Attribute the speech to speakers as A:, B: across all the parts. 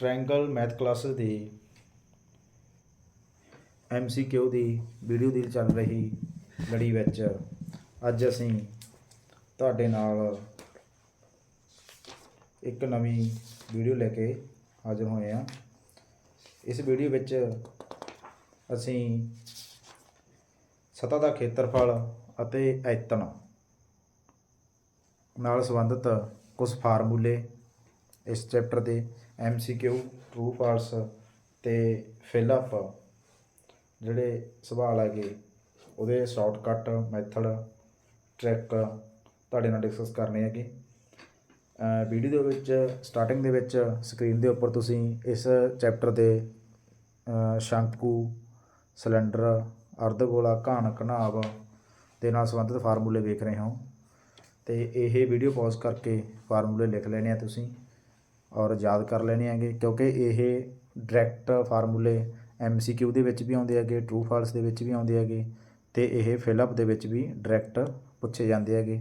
A: Triangle Math Classes ਦੀ MCQ ਦੀ video ਦੀ ਚੱਲ ਰਹੀ ਲੜੀ ਵਿੱਚ ਅੱਜ ਅਸੀਂ ਤੁਹਾਡੇ ਨਾਲ ਇੱਕ ਨਵੀਂ ਵੀਡੀਓ ਲੈ ਕੇ ਹਾਜ਼ਰ ਹੋਏ ਹਾਂ। ਇਸ ਵੀਡੀਓ ਵਿੱਚ ਅਸੀਂ ਸਤ੍ਹਾ ਦਾ ਖੇਤਰਫਲ ਅਤੇ ਐਤਨ ਨਾਲ ਸੰਬੰਧਿਤ ਕੁਝ ਫਾਰਮੂਲੇ ਇਸ ਚੈਪਟਰ ਦੇ ਐਮਸੀਕਿਊ ਟਰੂ ਫਾਲਸ ਤੇ ਫਿਲ ਅਪ ਜਿਹੜੇ ਸਵਾਲ ਹੈਗੇ ਉਹਦੇ ਸ਼ਾਰਟਕਟ ਮੈਥਡ ਟ੍ਰਿਕ ਤੁਹਾਡੇ ਨਾਲ ਡਿਸਕਸ ਕਰਨੇ ਹੈਗੇ। ਵੀਡੀਓ ਦੇ ਵਿੱਚ ਸਟਾਰਟਿੰਗ ਦੇ ਵਿੱਚ ਸਕਰੀਨ ਦੇ ਉੱਪਰ ਤੁਸੀਂ ਇਸ ਚੈਪਟਰ ਦੇ ਸ਼ੰਕੂ ਸਿਲੰਡਰ ਅਰਧ ਗੋਲਾ ਘਾਣ ਘਣਾਵ ਦੇ ਨਾਲ ਸੰਬੰਧਿਤ ਫਾਰਮੂਲੇ ਵੇਖ ਰਹੇ ਹੋ। ਤੇ ਇਹ ਵੀਡੀਓ ਪੌਜ਼ ਕਰਕੇ ਫਾਰਮੂਲੇ ਲਿਖ ਲੈਣੇ ਆ ਤੁਸੀਂ। ਔਰ ਯਾਦ ਕਰ ਲੈਣੇ ਹੈਗੇ, ਕਿਉਂਕਿ ਇਹ ਡਾਇਰੈਕਟ ਫਾਰਮੂਲੇ ਐਮਸੀਕਿਊ ਦੇ ਵਿੱਚ ਵੀ ਆਉਂਦੇ ਹੈਗੇ ਟਰੂ ਫਾਲਸ ਦੇ ਵਿੱਚ ਵੀ ਆਉਂਦੇ ਹੈਗੇ ਤੇ ਇਹ ਫਿਲ ਅਪ ਦੇ ਵਿੱਚ ਵੀ ਡਾਇਰੈਕਟ ਪੁੱਛੇ ਜਾਂਦੇ ਹੈਗੇ।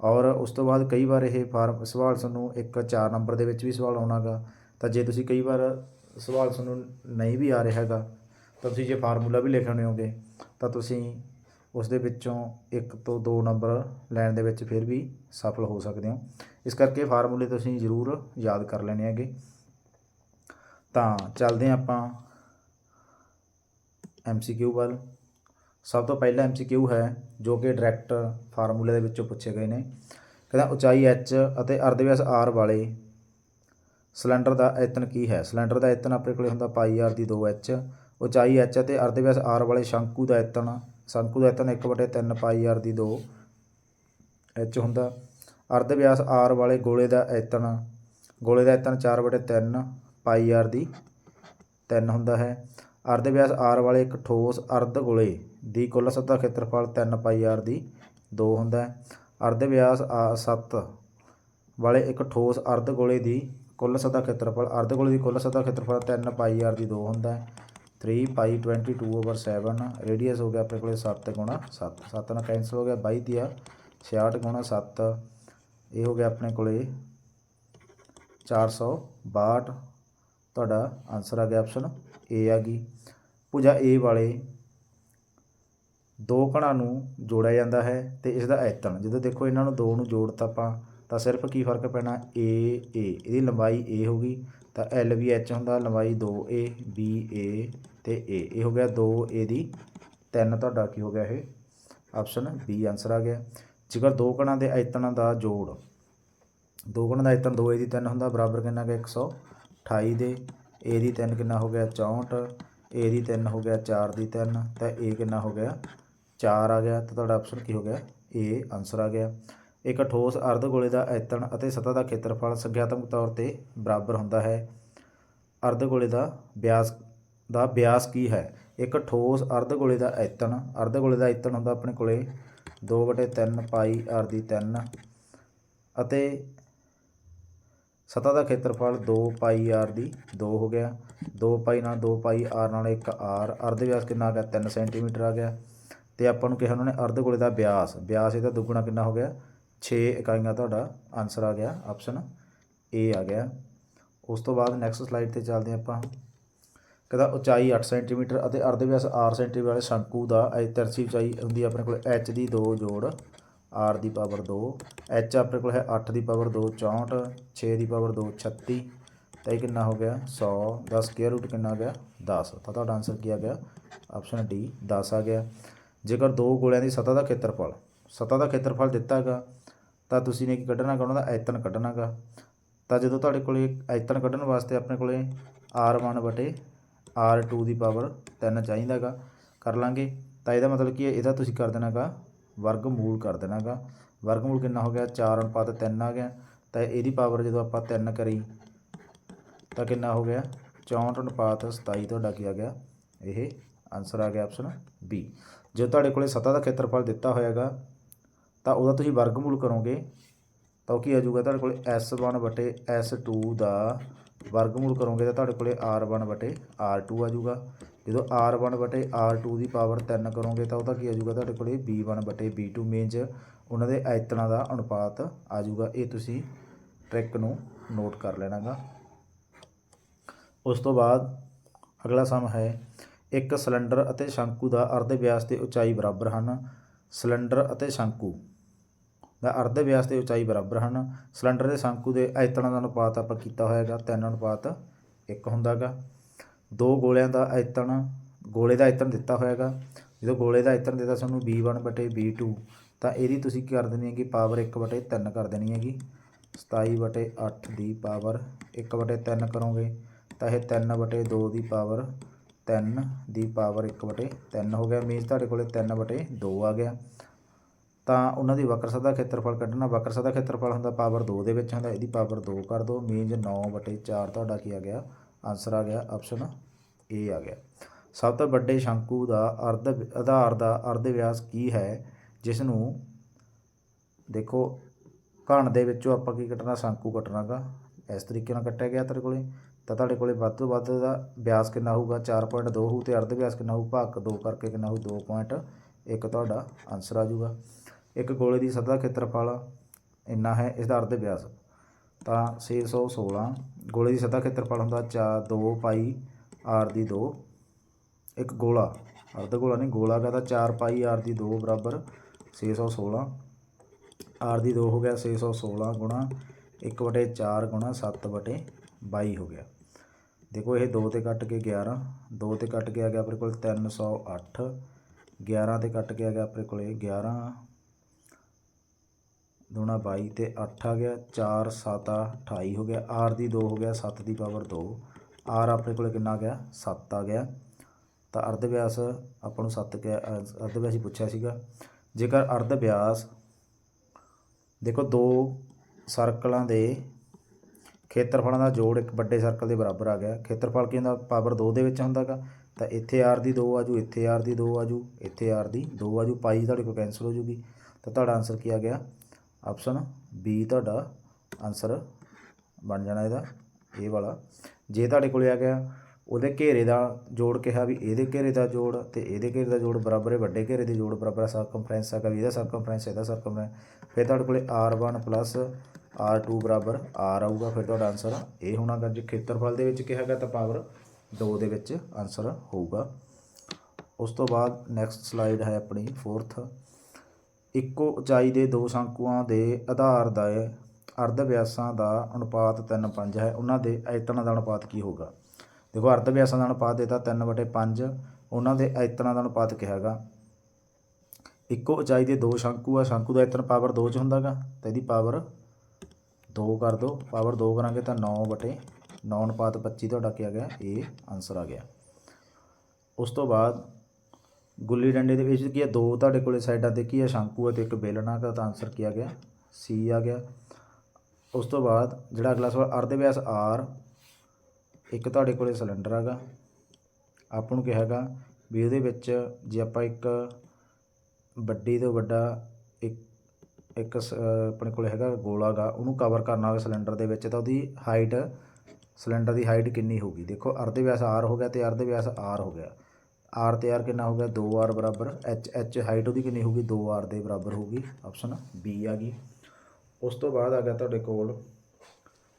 A: ਔਰ ਉਸ ਤੋਂ ਬਾਅਦ ਕਈ ਵਾਰ ਇਹ ਫਾਰਮ ਸਵਾਲ ਤੁਹਾਨੂੰ ਇੱਕ 4 ਨੰਬਰ ਦੇ ਵਿੱਚ ਵੀ ਸਵਾਲ ਆਉਣਾਗਾ ਤਾਂ ਜੇ ਤੁਸੀਂ ਕਈ ਵਾਰ ਸਵਾਲ ਤੁਹਾਨੂੰ ਨਹੀਂ ਵੀ ਆ ਰਿਹਾ ਹੈਗਾ, ਤਾਂ ਤੁਸੀਂ ਜੇ ਫਾਰਮੂਲਾ ਵੀ ਲਿਖਣੇ ਹੋਗੇ, ਤਾਂ ਤੁਸੀਂ ਉਸ ਦੇ ਵਿੱਚੋਂ ਇੱਕ ਤੋਂ ਦੋ ਨੰਬਰ ਲੈਣ ਦੇ ਵਿੱਚ ਫਿਰ ਵੀ ਸਫਲ ਹੋ ਸਕਦੇ ਹੋ। ਇਸ ਕਰਕੇ ਫਾਰਮੂਲੇ ਤੁਸੀਂ ਜ਼ਰੂਰ ਯਾਦ ਕਰ ਲੈਣੇ ਹੈਗੇ। ਤਾਂ ਚੱਲਦੇ ਹਾਂ ਆਪਾਂ ਐਮਸੀਕਿਊ ਵੱਲ। ਸਭ ਤੋਂ ਪਹਿਲਾ ਐਮਸੀਕਿਊ ਹੈ ਜੋ ਕਿ ਡਾਇਰੈਕਟ ਫਾਰਮੂਲੇ ਦੇ ਵਿੱਚੋਂ ਪੁੱਛੇ ਗਏ ਨੇ। ਕਹਿੰਦਾ ਉਚਾਈ h ਅਤੇ ਅਰਧਵਿਆਸ r ਵਾਲੇ ਸਿਲੰਡਰ ਦਾ ਆਯਤਨ ਕੀ ਹੈ? ਸਿਲੰਡਰ ਦਾ ਆਯਤਨ ਆਪਣੇ ਕੋਲੇ ਹੁੰਦਾ ਪਾਈ r ਦੀ 2h ਉਚਾਈ h ਅਤੇ ਅਰਧਵਿਆਸ r ਵਾਲੇ ਸ਼ੰਕੂ ਦਾ ਆਯਤਨ ਸ਼ੰਕੂ ਦਾ ਆਯਤਨ 1/3 ਪਾਈ r ਦੀ 2 h ਹੁੰਦਾ। ਅਰਧ ਵਿਆਸ r ਵਾਲੇ ਗੋਲੇ ਦਾ ਆਯਤਨ ਗੋਲੇ ਦਾ ਆਯਤਨ 4/3 ਪਾਈ r ਦੀ 3 ਹੁੰਦਾ ਹੈ। ਅਰਧ ਵਿਆਸ r ਵਾਲੇ ਇੱਕ ਠੋਸ ਅਰਧ ਗੋਲੇ ਦੀ ਕੁੱਲ ਸਤ੍ਹਾ ਖੇਤਰਫਲ 3 ਪਾਈ r ਦੀ 2 ਹੁੰਦਾ ਹੈ। ਅਰਧ ਵਿਆਸ 7 ਵਾਲੇ ਇੱਕ ਠੋਸ ਅਰਧ ਗੋਲੇ ਦੀ ਕੁੱਲ ਸਤ੍ਹਾ ਖੇਤਰਫਲ ਅਰਧ ਗੋਲੇ ਦੀ ਕੁੱਲ ਸਤ੍ਹਾ ਖੇਤਰਫਲ 3 ਪਾਈ r ਦੀ 2 ਹੁੰਦਾ ਹੈ। 3 ਪਾਈ 22 ਓਵਰ 7 ਰੇਡੀਅਸ ਹੋ ਗਿਆ ਆਪਣੇ ਕੋਲੇ 7 ਗੁਣਾ 7 7 ਨਾਲ ਕੈਂਸਲ ਹੋ ਗਿਆ 22 ਦਿਆ 66 ਗੁਣਾ 7 ਇਹ ਹੋ ਗਿਆ ਆਪਣੇ ਕੋਲੇ 462 ਤੁਹਾਡਾ ਆਨਸਰ ਆ ਗਿਆ ਆਪਸ਼ਨ ਏ ਆ ਗਈ। ਭੁਜਾ ਏ ਵਾਲੇ ਦੋ ਕਣਾਂ ਨੂੰ ਜੋੜਿਆ ਜਾਂਦਾ ਹੈ ਤੇ ਇਸ ਦਾ ਐਤਨ ਜਦੋਂ ਦੇਖੋ ਇਹਨਾਂ ਨੂੰ ਦੋ ਨੂੰ ਜੋੜਤਾ ਆਪਾਂ, ਤਾਂ ਸਿਰਫ ਕੀ ਫ਼ਰਕ ਪੈਣਾ? ਏ ਏ ਇਹਦੀ ਲੰਬਾਈ ਏ ਹੋਗੀ ਤਾਂ ਐਲ ਵੀ ਐਚ ਹੁੰਦਾ, ਲੰਬਾਈ 2a b, a ਤੇ a ਇਹ ਹੋ ਗਿਆ 2a ਦੀ 3 ਤੁਹਾਡਾ ਕੀ ਹੋ ਗਿਆ ਇਹ? ਆਪਸ਼ਨ ਬੀ ਆਨਸਰ ਆ ਗਿਆ। ਜੇਕਰ ਦੋ ਕਣਾਂ ਦੇ ਆਯਤਨਾਂ ਦਾ ਜੋੜ, ਦੋ ਕਣਾਂ ਦਾ ਆਯਤਨ 2a ਦੀ 3 ਹੁੰਦਾ, ਬਰਾਬਰ ਕਿੰਨਾ ਗਿਆ? 128 ਦੇ। A ਦੀ 3 ਕਿੰਨਾ ਹੋ ਗਿਆ? 64 a ਦੀ 3 ਹੋ ਗਿਆ 4 ਦੀ 3 ਤਾਂ a ਕਿੰਨਾ ਹੋ ਗਿਆ? 4 ਆ ਗਿਆ। ਤਾਂ ਤੁਹਾਡਾ ਆਪਸ਼ਨ ਕੀ ਹੋ ਗਿਆ? A ਆਨਸਰ ਆ ਗਿਆ। ਇੱਕ ਠੋਸ ਅਰਧ ਗੋਲੇ ਦਾ ਐਤਣ ਅਤੇ ਸਤਹ ਦਾ ਖੇਤਰਫਲ ਸੰਖਿਆਤਮਕ ਤੌਰ ਤੇ ਬਰਾਬਰ ਹੁੰਦਾ ਹੈ। ਅਰਧ ਗੋਲੇ ਦਾ ਵਿਆਸ ਦਾ ਵਿਆਸ ਕੀ ਹੈ? ਇੱਕ ਠੋਸ ਅਰਧ ਗੋਲੇ ਦਾ ਐਤਣ, ਅਰਧ ਗੋਲੇ ਦਾ ਆਯਤਨ ਹੁੰਦਾ ਆਪਣੇ ਕੋਲੇ 2/3 ਪਾਈ r ਦੀ 3 ਅਤੇ ਸਤਹ ਦਾ ਖੇਤਰਫਲ 2 ਪਾਈ r ਦੀ 2 ਹੋ ਗਿਆ। 2 ਪਾਈ ਨਾਲ 2 ਪਾਈ r ਨਾਲ 1 r ਅਰਧ ਵਿਆਸ ਕਿੰਨਾ ਆ ਗਿਆ? 3 ਸੈਂਟੀਮੀਟਰ ਆ ਗਿਆ। ਤੇ ਆਪਾਂ ਨੂੰ ਕਿਹਾ ਉਹਨਾਂ ਨੇ ਅਰਧ ਗੋਲੇ ਦਾ ਵਿਆਸ ਵਿਆਸ ਇਹਦਾ ਦੁੱਗਣਾ ਕਿੰਨਾ ਹੋ ਗਿਆ? 6 ਇਕਾਈਆਂ ਤੁਹਾਡਾ ਆਨਸਰ ਆ ਗਿਆ ਆਪਸ਼ਨ ਏ ਆ ਗਿਆ। ਉਸ ਤੋਂ ਬਾਅਦ ਨੈਕਸਟ ਸਲਾਈਡ ਤੇ ਚੱਲਦੇ ਹਾਂ ਆਪਾਂ। ਕਹਿੰਦਾ ਉਚਾਈ 8 ਸੈਂਟੀਮੀਟਰ ਅਤੇ ਅਰਧ ਵਿਆਸ 8 ਸੈਂਟੀਮੀਟਰ ਵਾਲੇ ਸ਼ੰਕੂ ਦਾ ਤਰਸੀ ਉਚਾਈ ਹੁੰਦੀ ਆਪਣੇ ਕੋਲ h ਦੀ 2 ਜੋੜ, r ਦੀ ਪਾਵਰ 2 h ਆਪਣੇ ਕੋਲ ਹੈ 8 ਦੀ ਪਾਵਰ 2 64 6 ਦੀ ਪਾਵਰ 2 36 ਤਾਂ ਇਹ ਕਿੰਨਾ ਹੋ ਗਿਆ? 100 ਦਾ ਸਕੁਅਰ ਰੂਟ ਕਿੰਨਾ ਆ ਗਿਆ? 10 ਤਾਂ ਤੁਹਾਡਾ ਆਨਸਰ ਕੀ ਆ ਗਿਆ? ਆਪਸ਼ਨ ਡੀ 10 ਆ ਗਿਆ। ਜੇਕਰ ਦੋ ਗੋਲਿਆਂ ਦੀ ਸਤਹ ਦਾ ਖੇਤਰਫਲ, ਸਤਹ ਦਾ ਖੇਤਰਫਲ ਦਿੱਤਾ ਹੈਗਾ ਤਾਂ ਤੁਸੀਂ ਨੇ ਕੀ ਕੱਢਣਾ ਗਾ? ਉਹਨਾਂ ਦਾ ਆਯਤਨ ਕੱਢਣਾਗਾ ਤਾਂ ਜਦੋਂ ਤੁਹਾਡੇ ਕੋਲੇ ਆਯਤਨ ਕੱਢਣ ਵਾਸਤੇ ਆਪਣੇ ਕੋਲੇ r1 ਬਟੇ r2 ਦੀ ਪਾਵਰ 3 ਚਾਹੀਦਾਗਾ ਕਰ ਲਾਂਗੇ। ਤਾਂ ਇਹਦਾ ਮਤਲਬ ਕੀ ਹੈ, ਇਹਦਾ ਤੁਸੀਂ ਕਰ ਦੇਣਾਗਾ ਵਰਗਮੂਲ ਕਰ ਦੇਣਾਗਾ ਵਰਗਮੂਲ ਕਿੰਨਾ ਹੋ ਗਿਆ? 4 ਅਨੁਪਾਤ 3 ਆ ਗਿਆ। ਤਾਂ ਇਹਦੀ ਪਾਵਰ ਜਦੋਂ ਆਪਾਂ 3 ਕਰੀ, ਤਾਂ ਕਿੰਨਾ ਹੋ ਗਿਆ? 64 ਅਨੁਪਾਤ 27 ਤੁਹਾਡਾ ਕੀ ਆ ਗਿਆ? ਇਹ ਆਨਸਰ ਆ ਗਿਆ ਆਪਸ਼ਨ ਬੀ ਜੇ ਤੁਹਾਡੇ ਕੋਲੇ ਸਤ੍ਹਾ ਦਾ ਖੇਤਰਫਲ ਦਿੱਤਾ ਹੋਇਆਗਾ ਤਾਂ ਉਹਦਾ ਤੁਸੀਂ ਵਰਗਮੂਲ ਕਰੋਗੇ, ਤਾਂ ਉਹ ਕੀ ਆ ਜਾਊਗਾ? ਤੁਹਾਡੇ ਕੋਲੇ S1 ਬਟੇ S2 ਦਾ ਵਰਗਮੂਲ ਕਰੋਗੇ ਤਾਂ ਤੁਹਾਡੇ ਕੋਲੇ R1 ਬਟੇ R2 ਆ ਜਾਊਗਾ। ਜਦੋਂ R1 ਬਟੇ R2 ਦੀ ਪਾਵਰ 3 ਕਰੋਗੇ ਤਾਂ ਉਹਦਾ ਕੀ ਆ ਜਾਊਗਾ? ਤੁਹਾਡੇ ਕੋਲੇ B1 ਬਟੇ B2 ਮੀਨਜ਼ ਉਹਨਾਂ ਦੇ ਆਇਤਨਾਂ ਦਾ ਅਨੁਪਾਤ ਆ ਜਾਊਗਾ। ਇਹ ਤੁਸੀਂ ਟ੍ਰਿਕ ਨੂੰ ਨੋਟ ਕਰ ਲੈਣਾਗਾ। ਉਸ ਤੋਂ ਬਾਅਦ ਅਗਲਾ ਸਮ ਹੈ, ਇੱਕ ਸਿਲੰਡਰ ਅਤੇ ਸ਼ੰਕੂ ਦਾ ਅਰਧ ਵਿਆਸ ਤੇ ਉਚਾਈ ਬਰਾਬਰ ਹਨ। ਸਿਲੰਡਰ ਅਤੇ ਸ਼ੰਕੂ। ਦਾ ਅਰਧ ਵਿਆਸ ਤੇ ਉਚਾਈ ਬਰਾਬਰ ਹਨ। ਸਿਲੰਡਰ ਦੇ ਸ਼ੰਕੂ ਦੇ ਆਇਤਨਾਂ ਦਾ ਅਨੁਪਾਤ ਆਪਾਂ ਕੀਤਾ ਹੋਇਆ ਹੋਇਆਗਾ 3 ਅਨੁਪਾਤ। 1 ਹੁੰਦਾਗਾ ਦੋ ਗੋਲਿਆਂ ਦਾ ਆਇਤਨ ਗੋਲੇ ਦਾ ਆਇਤਨ ਦਿੱਤਾ ਹੋਇਆ ਹੋਇਆਗਾ ਜਦੋਂ ਗੋਲੇ ਦਾ ਆਇਤਨ ਦਿੱਤਾ ਸਾਨੂੰ b1 ਬਟੇ b2 ਤਾਂ ਇਹਦੀ ਤੁਸੀਂ ਕੀ ਕਰ ਦੇਣੀ ਹੈਗੀ ਪਾਵਰ 1 ਬਟੇ 3 ਕਰ ਦੇਣੀ ਹੈਗੀ। 27 ਬਟੇ 8 ਦੀ ਪਾਵਰ 1 ਬਟੇ 3 ਕਰੋਗੇ, ਤਾਂ ਇਹ 3 ਬਟੇ 2 ਦੀ ਪਾਵਰ 3 ਦੀ ਪਾਵਰ 1 ਬਟੇ 3 ਹੋ ਗਿਆ। ਮੀਨਸ ਤੁਹਾਡੇ ਕੋਲੇ 3 ਬਟੇ 2 ਆ ਗਿਆ। ਤਾਂ ਉਹਨਾਂ ਦੀ ਵਕਰ ਦਾ ਖੇਤਰਫਲ ਕੱਢਣਾ, ਵਕਰ ਦਾ ਖੇਤਰਫਲ ਹੁੰਦਾ ਪਾਵਰ 2 ਦੇ ਵਿੱਚ ਹੁੰਦਾ ਇਹਦੀ ਪਾਵਰ 2 ਕਰ ਦਿਓ ਮੀਨਸ 9 ਬਟੇ 4 ਤੁਹਾਡਾ ਕੀ ਆ ਗਿਆ? ਆਨਸਰ ਆ ਗਿਆ ਆਪਸ਼ਨ ਏ ਆ ਗਿਆ। ਸਭ ਤੋਂ ਵੱਡੇ ਸ਼ੰਕੂ ਦਾ ਅਰਧ, ਆਧਾਰ ਦਾ ਅਰਧ ਵਿਆਸ ਕੀ ਹੈ? ਜਿਸ ਨੂੰ ਦੇਖੋ, ਘਣ ਦੇ ਵਿੱਚੋਂ ਆਪਾਂ ਕੀ ਕੱਟਣਾ? ਸ਼ੰਕੂ ਕੱਟਣਾਗਾ। ਇਸ ਤਰੀਕੇ ਨਾਲ ਕੱਟਿਆ ਗਿਆ ਤੇਰੇ ਕੋਲੇ। ਤਾਂ ਤੁਹਾਡੇ ਕੋਲੇ ਵੱਧ ਤੋਂ ਵੱਧ ਦਾ ਵਿਆਸ ਕਿੰਨਾ ਹੋਊਗਾ? 4.2 ਹੋਊ ਤੇ ਅਰਧ ਵਿਆਸ ਕਿੰਨਾ ਹੋਊ? ਭਾਗ 2 ਕਰਕੇ ਕਿੰਨਾ ਹੋਊ? 2.1 ਤੁਹਾਡਾ ਆਨਸਰ ਆ ਜਾਊਗਾ। ਇੱਕ ਗੋਲੇ ਦੀ ਸਤ੍ਹਾ ਖੇਤਰਫਲ ਇੰਨਾ ਹੈ, ਇਸ ਦਾ ਅਰਧ ਵਿਆਸ ਤਾਂ 616 ਗੋਲੇ ਦੀ ਸਤ੍ਹਾ ਖੇਤਰਫਲ ਹੁੰਦਾ 4 2 ਪਾਈ ਆਰ ਦੀ 2 ਇੱਕ ਗੋਲਾ। ਅਰਧ ਗੋਲਾ ਨਹੀਂ, ਗੋਲਾ ਕਹਦਾ 4 ਪਾਈ ਆਰ ਦੀ 2 ਬਰਾਬਰ 616 ਆਰ ਦੀ 2 ਹੋ ਗਿਆ 616 ਗੁਣਾ 1 ਵਟੇ 4 ਗੁਣਾ 7 ਵਟੇ 22 ਹੋ ਗਿਆ। ਦੇਖੋ ਇਹ 2 ਤੇ ਕੱਟ ਕੇ 11 2 ਤੇ ਕੱਟ ਕੇ ਆ ਗਿਆ ਆਪਣੇ ਕੋਲ 308 11 ਤੇ ਕੱਟ ਕੇ ਆ ਗਿਆ ਆਪਣੇ ਕੋਲੇ 11 ਦੂਣਾ 22 ਤੇ 8 ਆ ਗਿਆ 4 7 28 ਹੋ ਗਿਆ, ਆਰ ਦੀ 2 ਹੋ ਗਿਆ 7 ਦੀ ਪਾਵਰ 2 ਆਰ ਆਪਣੇ ਕੋਲ ਕਿੰਨਾ ਆ ਗਿਆ? 7 ਆ ਗਿਆ। ਤਾਂ ਅਰਧ ਵਿਆਸ ਆਪਾਂ ਨੂੰ 7 ਕਿ ਅਰਧ ਵਿਆਸ ਹੀ ਪੁੱਛਿਆ ਸੀਗਾ। ਜੇਕਰ ਅਰਧ ਵਿਆਸ ਦੇਖੋ ਦੋ ਸਰਕਲਾਂ ਦੇ ਖੇਤਰਫਲਾਂ ਦਾ ਜੋੜ ਇੱਕ ਵੱਡੇ ਸਰਕਲ ਦੇ ਬਰਾਬਰ ਆ ਗਿਆ। ਖੇਤਰਫਲ ਕੀ ਹੁੰਦਾ? ਪਾਵਰ 2 ਦੇ ਵਿੱਚ ਹੁੰਦਾਗਾ ਤਾਂ ਇੱਥੇ r ਦੀ 2 ਆਜੂ, ਇੱਥੇ r ਦੀ 2 ਆਜੂ, ਇੱਥੇ r ਦੀ 2 ਆਜੂ। ਪਾਈ ਤੁਹਾਡੇ ਕੋਲ ਕੈਂਸਲ ਹੋ ਜੂਗੀ। ਤਾਂ ਤੁਹਾਡਾ ਆਨਸਰ ਕੀ ਆ ਗਿਆ? ਆਪਸ਼ਨ ਬੀ ਤੁਹਾਡਾ ਆਨਸਰ ਬਣ ਜਾਣਾ ਇਹਦਾ ਇਹ ਵਾਲਾ। ਜੇ ਤੁਹਾਡੇ ਕੋਲੇ ਆ ਗਿਆ, ਉਹਦੇ ਘੇਰੇ ਦਾ ਜੋੜ ਕਿਹਾ ਵੀ ਇਹਦੇ ਘੇਰੇ ਦਾ ਜੋੜ ਤੇ ਇਹਦੇ ਘੇਰੇ ਦਾ ਜੋੜ ਬਰਾਬਰ ਹੈ, ਵੱਡੇ ਘੇਰੇ ਦੇ ਜੋੜ ਬਰਾਬਰ ਹੈ ਸਰਕਮਫਰੈਂਸ ਹੈਗਾ ਵੀ ਇਹਦਾ ਸਰਕਮਫਰੈਂਸ ਇਹਦਾ ਸਰਕਮਫਰੈਂਸ ਫਿਰ ਤੁਹਾਡੇ ਕੋਲੇ r1 r2 ਬਰਾਬਰ r ਆਊਗਾ, ਫਿਰ ਤੁਹਾਡਾ ਆਨਸਰ ਇਹ ਹੋਣਾਗਾ ਜੇ ਖੇਤਰਫਲ ਦੇ ਵਿੱਚ ਕਿਹਾ ਗਿਆ ਤਾਂ ਪਾਵਰ 2 ਦੇ ਵਿੱਚ ਆਨਸਰ ਹੋਊਗਾ। ਉਸ ਤੋਂ ਬਾਅਦ ਨੈਕਸਟ ਸਲਾਈਡ ਹੈ ਆਪਣੀ 4th ਇੱਕੋ ਉਚਾਈ ਦੇ ਦੋ ਸ਼ੰਕੂਆਂ ਦੇ ਆਧਾਰ ਦਾ ਅਰਧ ਵਿਆਸਾਂ ਦਾ ਅਨੁਪਾਤ 3:5 ਹੈ। ਉਹਨਾਂ ਦੇ ਆਇਤਨਾਂ ਦਾ ਅਨੁਪਾਤ ਕੀ ਹੋਗਾ ਦੇਖੋ ਅਰਧ ਵਿਆਸਾਂ ਦਾ ਅਨੁਪਾਤ ਦਿੱਤਾ 3/5 ਉਹਨਾਂ ਦੇ ਆਇਤਨਾਂ ਦਾ ਅਨੁਪਾਤ ਕਿਹਾ ਹੈਗਾ? ਇੱਕੋ ਉਚਾਈ ਦੇ ਦੋ ਸ਼ੰਕੂ ਆ। ਸ਼ੰਕੂ ਦਾ ਆਇਤਨ ਪਾਵਰ 2 ਚ ਹੁੰਦਾਗਾ ਤਾਂ ਇਹਦੀ ਪਾਵਰ 2 ਕਰ ਦਿਓ ਪਾਵਰ 2 ਕਰਾਂਗੇ ਤਾਂ 9 ਬਟੇ 9 ਅਨੁਪਾਤ 25 ਤੁਹਾਡਾ ਕੀ ਆ ਗਿਆ? ਇਹ ਆਨਸਰ ਆ ਗਿਆ। ਉਸ ਤੋਂ ਬਾਅਦ ਗੁੱਲੀ ਡੰਡੇ ਦੇ ਵਿੱਚ ਕੀ ਹੈ ਦੋ ਤੁਹਾਡੇ ਕੋਲੇ ਸਾਈਡਾਂ ਤੇ ਕੀ ਹੈ ਸ਼ੰਕੂ ਹੈ ਤੇ ਇੱਕ ਬੇਲਣਾ ਦਾ ਤਾਂ ਆਨਸਰ ਕੀ ਆ ਗਿਆ? ਸੀ ਆ ਗਿਆ। ਉਸ ਤੋਂ ਬਾਅਦ ਜਿਹੜਾ ਅਗਲਾ ਸਵਾਲ ਅਰਧ ਵਿਆਸ ਆਰ ਇੱਕ ਤੁਹਾਡੇ ਕੋਲੇ ਸਿਲੰਡਰ ਹੈਗਾ। ਆਪਾਂ ਨੂੰ ਕਿਹਾ ਹੈਗਾ ਵੀ ਉਹਦੇ ਵਿੱਚ ਜੇ ਆਪਾਂ ਇੱਕ ਵੱਡੀ ਤੋਂ ਵੱਡਾ ਇੱਕ ਇੱਕ ਸ- ਆਪਣੇ ਕੋਲੇ ਹੈਗਾ ਗੋਲਾ ਗਾ, ਉਹਨੂੰ ਕਵਰ ਕਰਨਾ ਹੋਵੇ ਸਿਲੰਡਰ ਦੇ ਵਿੱਚ, ਤਾਂ ਉਹਦੀ ਹਾਈਟ ਸਿਲੰਡਰ ਦੀ ਹਾਈਟ ਕਿੰਨੀ ਹੋਊਗੀ? ਦੇਖੋ ਅਰਧ ਵਿਆਸ ਆਰ ਹੋ ਗਿਆ ਤੇ ਅਰਧ ਵਿਆਸ ਆਰ ਹੋ ਗਿਆ। ਆਰ ਤੇ ਆਰ ਕਿੰਨਾ ਹੋ ਗਿਆ? 2r ਬਰਾਬਰ। ਐਚ ਐਚ ਹਾਈਟ ਉਹਦੀ ਕਿੰਨੀ ਹੋਊਗੀ? 2r ਦੇ ਬਰਾਬਰ ਹੋਊਗੀ। ਆਪਸ਼ਨ ਬੀ ਆ ਗਈ। ਉਸ ਤੋਂ ਬਾਅਦ ਆ ਗਿਆ ਤੁਹਾਡੇ ਕੋਲ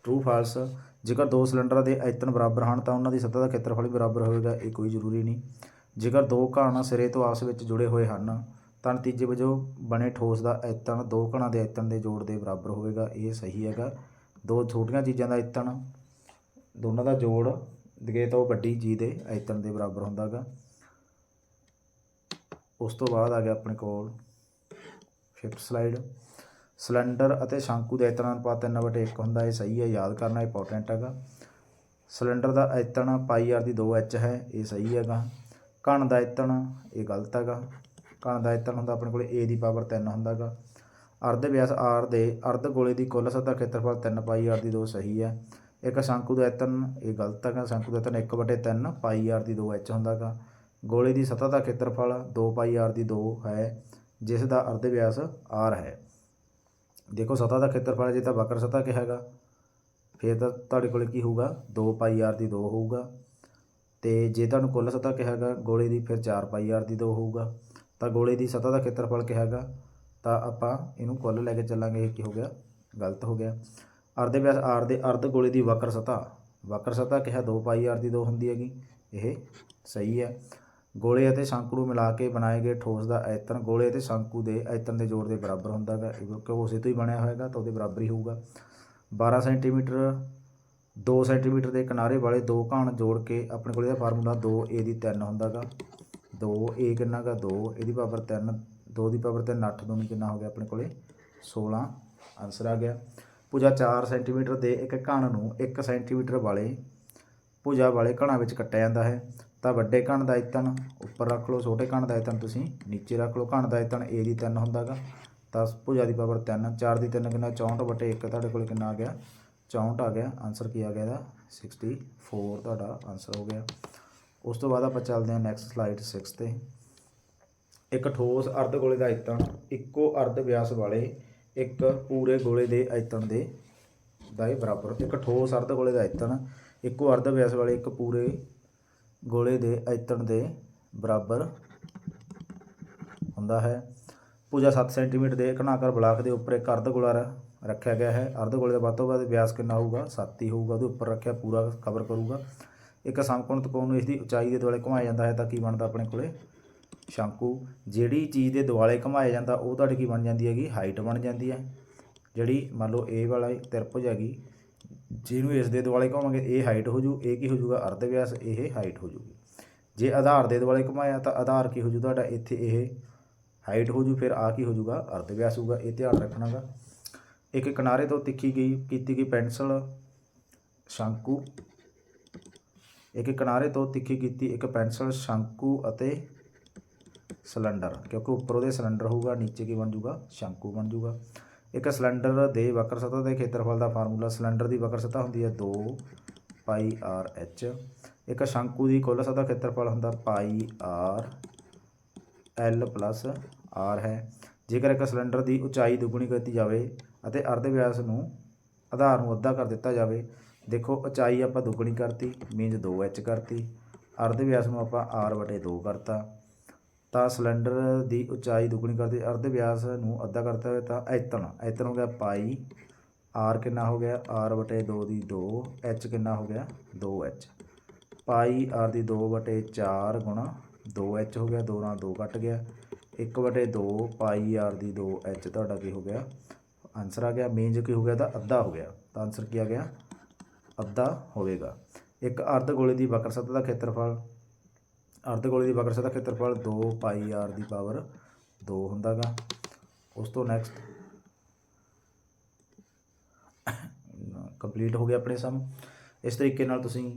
A: ਟਰੂ ਫਾਲਸ ਜੇਕਰ ਦੋ ਸਿਲੰਡਰਾਂ ਦੇ ਆਇਤਨ ਬਰਾਬਰ ਹਨ, ਤਾਂ ਉਹਨਾਂ ਦੀ ਸਤ੍ਹਾ ਦਾ ਖੇਤਰਫਲ ਵੀ ਬਰਾਬਰ ਹੋਵੇਗਾ, ਇਹ ਕੋਈ ਜ਼ਰੂਰੀ ਨਹੀਂ। ਜੇਕਰ ਦੋ ਘਣ ਸਿਰੇ ਤੋਂ ਆਪਸ ਵਿੱਚ ਜੁੜੇ ਹੋਏ ਹਨ, ਤਾਂ ਨਤੀਜੇ ਵਜੋਂ ਬਣੇ ਠੋਸ ਦਾ ਆਇਤਨ ਦੋ ਘਣਾਂ ਦੇ ਆਇਤਨ ਦੇ ਜੋੜ ਦੇ ਬਰਾਬਰ ਹੋਵੇਗਾ। ਇਹ ਸਹੀ ਹੈਗਾ। ਦੋ ਛੋਟੀਆਂ ਚੀਜ਼ਾਂ ਦਾ ਆਇਤਨ ਦੋਨਾਂ ਦਾ ਜੋੜ ਦਗੇ ਤਾਂ ਉਹ ਵੱਡੀ ਜੀ ਦੇ ਆਇਤਨ ਦੇ ਬਰਾਬਰ ਹੁੰਦਾਗਾ ਉਸ ਤੋਂ ਬਾਅਦ ਆ ਗਿਆ ਆਪਣੇ ਕੋਲ ਫਿਫਥ ਸਲਾਈਡ ਸਿਲੰਡਰ ਅਤੇ ਸ਼ੰਕੂ ਦੇ ਆਇਤਨ ਅਨੁਪਾਤ 3/1 ਹੁੰਦਾ ਇਹ ਸਹੀ ਹੈ, ਯਾਦ ਕਰਨਾ ਇੰਪੋਰਟੈਂਟ ਹੈਗਾ। ਸਿਲੰਡਰ ਦਾ ਆਇਤਨ ਪਾਈ ਆਰ ਦੀ 2h ਹੈ, ਇਹ ਸਹੀ ਹੈਗਾ। ਘਣ ਦਾ ਆਇਤਨ ਇਹ ਗਲਤ ਹੈਗਾ। ਘਣ ਦਾ ਆਇਤਨ ਹੁੰਦਾ ਆਪਣੇ ਕੋਲੇ a ਦੀ ਪਾਵਰ 3 ਹੁੰਦਾਗਾ ਅਰਧ ਵਿਆਸ r ਦੇ ਅਰਧ ਗੋਲੇ ਦੀ ਕੁੱਲ ਸਤ੍ਹਾ ਖੇਤਰਫਲ 3 ਪਾਈ r ਦੀ 2 ਸਹੀ ਹੈ। ਇੱਕ ਸ਼ੰਕੂ ਦਾ ਆਇਤਨ ਇਹ ਗਲਤ ਹੈਗਾ। ਸ਼ੰਕੂ ਦਾ ਆਇਤਨ 1/3 ਪਾਈ r ਦੀ 2h ਹੁੰਦਾਗਾ ਗੋਲੇ ਦੀ ਸਤ੍ਹਾ ਦਾ ਖੇਤਰਫਲ 2 ਪਾਈ r ਦੀ 2 ਹੈ, ਜਿਸ ਦਾ ਅਰਧ ਵਿਆਸ r ਹੈ। ਦੇਖੋ ਸਤ੍ਹਾ ਦਾ ਖੇਤਰਫਲ ਜੇ ਤਾਂ ਵਕਰ ਸਤ੍ਹਾ ਕਿਹਾ ਹੈਗਾ ਫਿਰ ਤਾਂ ਤੁਹਾਡੇ ਕੋਲ ਕੀ ਹੋਊਗਾ? 2 ਪਾਈ r ਦੀ 2 ਹੋਊਗਾ। ਤੇ ਜੇ ਤੁਹਾਨੂੰ ਕੁੱਲ ਸਤ੍ਹਾ ਕਿਹਾ ਹੈਗਾ ਗੋਲੇ ਦੀ ਫਿਰ 4 ਪਾਈ r ਦੀ 2 ਹੋਊਗਾ। ਤਾਂ ਗੋਲੇ ਦੀ ਸਤ੍ਹਾ ਦਾ ਖੇਤਰਫਲ ਕਿਹਾ ਤਾਂ ਆਪਾਂ ਇਹਨੂੰ ਕੁੱਲ ਲੈ ਕੇ ਚੱਲਾਂਗੇ, ਇਹ ਕੀ ਹੋ ਗਿਆ? ਗਲਤ ਹੋ ਗਿਆ। ਅਰਧ ਵਿਆਸ r ਦੇ ਅਰਧ ਗੋਲੇ ਦੀ ਵਕਰ ਸਤ੍ਹਾ ਵਕਰ ਸਤ੍ਹਾ ਕਿਹਾ 2 ਪਾਈ ਆਰ ਦੀ 2 ਹੁੰਦੀ ਹੈਗੀ, ਇਹ ਸਹੀ ਹੈ। ਗੋਲੇ ਅਤੇ ਸ਼ੰਕੂ ਨੂੰ ਮਿਲਾ ਕੇ ਬਣਾਏ ਗਏ ਠੋਸ ਦਾ ਆਇਤਨ ਗੋਲੇ ਅਤੇ ਸ਼ੰਕੂ ਦੇ ਆਇਤਨ ਦੇ ਜੋੜ ਦੇ ਬਰਾਬਰ ਹੁੰਦਾ ਹੈਗਾ। ਇਹ ਕਿਉਂਕਿ ਉਸੇ ਤੋਂ ਹੀ ਬਣਿਆ ਹੋਏਗਾ ਤਾਂ ਉਹਦੇ ਬਰਾਬਰ ਹੀ ਹੋਊਗਾ। 12 ਸੈਂਟੀਮੀਟਰ 2 ਸੈਂਟੀਮੀਟਰ ਦੇ ਕਿਨਾਰੇ ਵਾਲੇ ਦੋ ਘਾਣ ਜੋੜ ਕੇ ਆਪਣੇ ਕੋਲ ਇਹਦਾ ਫਾਰਮੂਲਾ 2a ਦੀ 3 ਹੁੰਦਾਗਾ 2a ਕਿੰਨਾ ਗਾ 2 ਇਹਦੀ ਪਾਵਰ 3 2 ਦੀ ਪਾਵਰ 3 8 ਦੂਣੀ ਕਿੰਨਾ ਹੋ ਗਿਆ ਆਪਣੇ ਕੋਲੇ? 16 ਆਨਸਰ ਆ ਗਿਆ। ਭੁਜਾ 4 ਸੈਂਟੀਮੀਟਰ ਦੇ ਇੱਕ ਘਣ ਨੂੰ 1 ਸੈਂਟੀਮੀਟਰ ਵਾਲੇ, ਭੁਜਾ ਵਾਲੇ ਘਣਾਂ ਵਿੱਚ ਕੱਟਿਆ ਜਾਂਦਾ ਹੈ। ਤਾਂ ਵੱਡੇ ਘਣ ਦਾ ਆਇਤਨ ਉੱਪਰ ਰੱਖ ਲਓ ਛੋਟੇ ਘਣ ਦਾ ਆਇਤਨ ਤੁਸੀਂ, ਨੀਚੇ ਰੱਖ ਲਓ ਘਣ ਦਾ ਆਇਤਨ a ਦੀ 3 ਹੁੰਦਾਗਾ। ਤਾਂ ਭੁਜਾ ਦੀ ਪਾਵਰ 3 4 ਦੀ 3 ਕਿੰਨਾ 64 ਵਟੇ 1 ਤੁਹਾਡੇ ਕੋਲ ਕਿੰਨਾ ਆ ਗਿਆ? 64 ਆ ਗਿਆ ਆਨਸਰ ਕੀ ਆ ਗਿਆ ਇਹਦਾ? 64 ਤੁਹਾਡਾ ਆਨਸਰ ਹੋ ਗਿਆ। ਉਸ ਤੋਂ ਬਾਅਦ ਆਪਾਂ ਚੱਲਦੇ ਹਾਂ ਨੈਕਸਟ ਸਲਾਈਡ 6 ਤੇ। ਇੱਕ ਠੋਸ ਅਰਧ ਗੋਲੇ ਦਾ ਆਇਤਨ ਇੱਕੋ ਅਰਧ ਵਿਆਸ ਵਾਲੇ, ਇੱਕ ਪੂਰੇ ਗੋਲੇ ਦੇ ਆਇਤਨ ਦੇ ਦਾ ਹੀ ਬਰਾਬਰ। ਇੱਕ ਠੋਸ ਅਰਧ ਗੋਲੇ ਦਾ ਆਇਤਨ ਇੱਕੋ ਅਰਧ ਵਿਆਸ ਵਾਲੇ, ਇੱਕ ਪੂਰੇ ਗੋਲੇ ਦੇ ਆਇਤਨ ਦੇ ਬਰਾਬਰ ਹੁੰਦਾ ਹੈ। ਪੂਜਾ 7 ਸੈਂਟੀਮੀਟਰ ਦੇ ਘਨਾਕਾਰ ਬਲਾਕ ਦੇ ਉੱਪਰ ਇੱਕ ਅਰਧ ਗੋਲਾ ਰੱਖਿਆ ਗਿਆ ਹੈ। ਅਰਧ ਗੋਲੇ ਦਾ ਵੱਧ ਤੋਂ ਵੱਧ ਵਿਆਸ ਕਿੰਨਾ ਹੋਊਗਾ? 7 ਹੀ ਹੋਊਗਾ। ਉਹਦੇ ਉੱਪਰ ਰੱਖਿਆ ਪੂਰਾ ਕਵਰ ਕਰੂਗਾ। ਇੱਕ ਸਮਕੋਣ ਤਕੋਣ ਨੂੰ ਇਸ ਦੀ ਉਚਾਈ ਦੇ ਦੁਆਲੇ ਘੁਮਾਇਆ ਜਾਂਦਾ ਹੈ ਤਾਂ ਕੀ ਬਣਦਾ ਆਪਣੇ ਕੋਲੇ? ਸ਼ੰਕੂ। ਜਿਹੜੀ ਚੀਜ਼ ਦੇ ਦੁਆਲੇ ਘੁਮਾਇਆ ਜਾਂਦਾ, ਉਹ ਤੁਹਾਡੀ ਕੀ ਬਣ ਜਾਂਦੀ ਹੈਗੀ? ਹਾਈਟ ਬਣ ਜਾਂਦੀ ਹੈ। ਜਿਹੜੀ ਮੰਨ ਲਓ ਇਹ ਵਾਲਾ ਤਿਰਭੁਜ ਹੈਗੀ ਜਿਹਨੂੰ ਇਸ ਦੇ ਦੁਆਲੇ ਘੁਮਾਵਾਂਗੇ ਇਹ ਹਾਈਟ ਹੋ ਜੂ, ਇਹ ਕੀ ਹੋ ਜੂਗਾ? ਅਰਧ ਵਿਆਸ, ਇਹ ਹਾਈਟ ਹੋ ਜੂਗੀ। ਜੇ ਆਧਾਰ ਦੇ ਦੁਆਲੇ ਘੁਮਾਇਆ ਤਾਂ ਆਧਾਰ ਕੀ ਹੋ ਜੂ ਤੁਹਾਡਾ? ਇੱਥੇ ਇਹ ਹਾਈਟ ਹੋ ਜੂ, ਫਿਰ ਆ ਕੀ ਹੋ ਜੂਗਾ? ਅਰਧ ਵਿਆਸ ਹੋਊਗਾ, ਇਹ ਧਿਆਨ ਰੱਖਣਾਗਾ। ਇੱਕ ਕਿਨਾਰੇ ਤੋਂ ਤਿੱਖੀ ਗਈ, ਕੀਤੀ ਗਈ ਪੈਨਸਲ, ਸ਼ੰਕੂ। ਇੱਕ ਕਿਨਾਰੇ ਤੋਂ ਤਿੱਖੀ ਕੀਤੀ ਇੱਕ ਪੈਨਸਲ, ਸ਼ੰਕੂ ਅਤੇ ਸਿਲੰਡਰ, ਕਿਉਂਕਿ ਉੱਪਰ ਉਹਦੇ ਸਿਲੰਡਰ ਹੋਊਗਾ, ਨੀਚੇ ਕੀ ਬਣ ਜੂਗਾ? ਸ਼ੰਕੂ ਬਣ ਜੂਗਾ। ਇੱਕ ਸਿਲੰਡਰ ਦੇ ਵਕਰ ਸਤ੍ਹਾ ਦੇ ਖੇਤਰਫਲ ਦਾ ਫਾਰਮੂਲਾ ਸਿਲੰਡਰ ਦੀ ਵਕਰ ਸਤ੍ਹਾ ਹੁੰਦੀ ਹੈ 2 ਪਾਈ ਆਰ ਐਚ। ਇੱਕ ਸ਼ੰਕੂ ਦੀ ਕੁੱਲ ਸਤ੍ਹਾ ਖੇਤਰਫਲ ਹੁੰਦਾ pi R L plus R ਹੈ। ਜੇਕਰ ਇੱਕ ਸਿਲੰਡਰ ਦੀ ਉਚਾਈ ਦੁੱਗਣੀ ਕੀਤੀ ਜਾਵੇ ਅਤੇ ਅਰਧ ਵਿਆਸ ਨੂੰ ਆਧਾਰ ਨੂੰ ਅੱਧਾ ਕਰ ਦਿੱਤਾ ਜਾਵੇ, ਦੇਖੋ ਉਚਾਈ ਆਪਾਂ ਦੁੱਗਣੀ ਕਰਤੀ ਮੀਨਜ਼ 2h ਕਰਤੀ। ਅਰਧ ਵਿਆਸ ਨੂੰ ਆਪਾਂ r ਵਟੇ 2 ਕਰਤਾ। ਤਾਂ ਸਿਲੰਡਰ ਦੀ ਉਚਾਈ ਦੁੱਗਣੀ ਕਰਦੇ ਅਰਧ ਵਿਆਸ ਨੂੰ ਅੱਧਾ ਕਰਤਾ ਹੋਇਆ ਤਾਂ ਐਤਨ ਐਤਨ ਹੋ ਗਿਆ ਪਾਈ। ਆਰ ਕਿੰਨਾ ਹੋ ਗਿਆ? ਆਰ ਵਟੇ 2 ਦੀ 2 h ਕਿੰਨਾ ਹੋ ਗਿਆ? 2h ਪਾਈ ਆਰ ਦੀ 2 ਵਟੇ 4 ਗੁਣਾ 2h ਹੋ ਗਿਆ। 2 ਨਾਲ 2 ਕੱਟ ਗਿਆ। 1 ਵਟੇ 2 ਪਾਈ ਆਰ ਦੀ 2h ਤੁਹਾਡਾ ਕੀ ਹੋ ਗਿਆ? ਆਨਸਰ ਆ ਗਿਆ। ਮੇਨ ਮੀਨਜ਼ ਕੀ ਹੋ ਗਿਆ ਤਾਂ ਅੱਧਾ ਹੋ ਗਿਆ। ਤਾਂ ਆਨਸਰ ਕੀ ਆ ਗਿਆ? ਅੱਧਾ ਹੋਵੇਗਾ। ਇੱਕ ਅਰਧ ਗੋਲੇ ਦੀ ਵਕਰ ਸਤ੍ਹਾ ਦਾ ਖੇਤਰਫਲ ਅਰਧ ਗੋਲੇ ਦੀ ਵਕਰ ਸਤ੍ਹਾ ਦਾ ਖੇਤਰਫਲ 2 ਪਾਈ r ਦੀ ਪਾਵਰ 2 ਹੁੰਦਾਗਾ। ਉਸ ਤੋਂ ਨੈਕਸਟ ਕੰਪਲੀਟ ਹੋ ਗਿਆ ਆਪਣੇ ਸਮ ਇਸ ਤਰੀਕੇ ਨਾਲ ਤੁਸੀਂ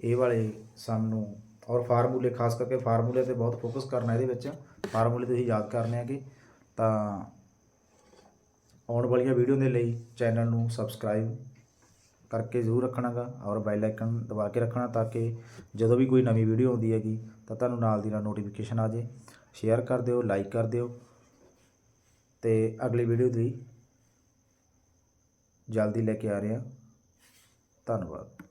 A: ਇਹ ਵਾਲੇ ਸਮ ਨੂੰ ਔਰ ਫਾਰਮੂਲੇ, ਖਾਸ ਕਰਕੇ ਫਾਰਮੂਲੇ ਤੇ ਬਹੁਤ ਫੋਕਸ ਕਰਨਾ ਇਹਦੇ ਵਿੱਚ। ਫਾਰਮੂਲੇ ਤੁਸੀਂ ਯਾਦ ਕਰਨੇ ਹੈਗੇ। ਤਾਂ ਆਉਣ ਵਾਲੀਆਂ ਵੀਡੀਓ ਦੇ ਲਈ ਚੈਨਲ ਨੂੰ ਸਬਸਕ੍ਰਾਈਬ ਕਰਕੇ ਜ਼ਰੂਰ ਰੱਖਣਾਗਾ ਔਰ ਬੈਲ ਆਈਕਨ ਦਬਾ ਕੇ ਰੱਖਣਾ ਤਾਂ ਕਿ ਜਦੋਂ ਵੀ ਕੋਈ ਨਵੀਂ ਵੀਡੀਓ ਆਉਂਦੀ ਹੈਗੀ ਤਾਂ ਤੁਹਾਨੂੰ ਨਾਲ ਦੀ ਨਾਲ ਨੋਟੀਫਿਕੇਸ਼ਨ ਆ ਜੇ। ਸ਼ੇਅਰ ਕਰ ਦਿਓ ਲਾਈਕ ਕਰ ਦਿਓ। ਤੇ ਅਗਲੀ ਵੀਡੀਓ ਲਈ ਜਲਦੀ ਲੈ ਕੇ ਆ ਰਹੇ ਹਾਂ। ਧੰਨਵਾਦ।